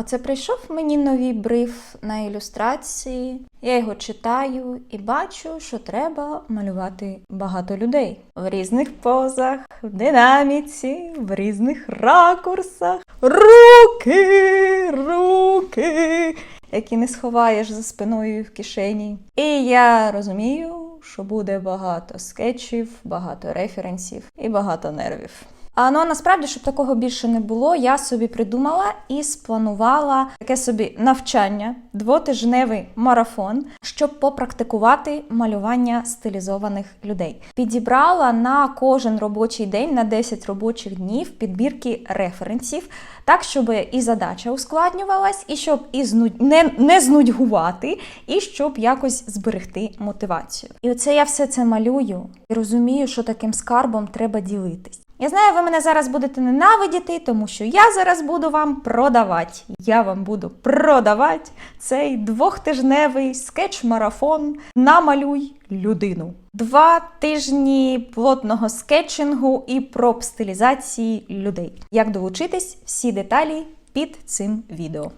Оце прийшов мені новий бриф на ілюстрації. Я його читаю і бачу, що треба малювати багато людей в різних позах, в динаміці, в різних ракурсах. Руки, руки, які не сховаєш за спиною в кишені. І я розумію, що буде багато скетчів, багато референсів і багато нервів. А ну а насправді, щоб такого більше не було, я собі придумала і спланувала таке собі навчання, двотижневий марафон, щоб попрактикувати малювання стилізованих людей. Підібрала на кожен робочий день, на 10 робочих днів підбірки референсів, так, щоб і задача ускладнювалась, і щоб і знудь... не, не знудьгувати, і щоб якось зберегти мотивацію. І оце я все це малюю і розумію, що таким скарбом треба ділитись. Я знаю, ви мене зараз будете ненавидіти, тому що я зараз буду вам продавати. Я вам буду продавати цей двохтижневий скетч-марафон Намалюй людину. Два тижні плотного скетчингу і проб стилізації людей. Як долучитись, всі деталі під цим відео.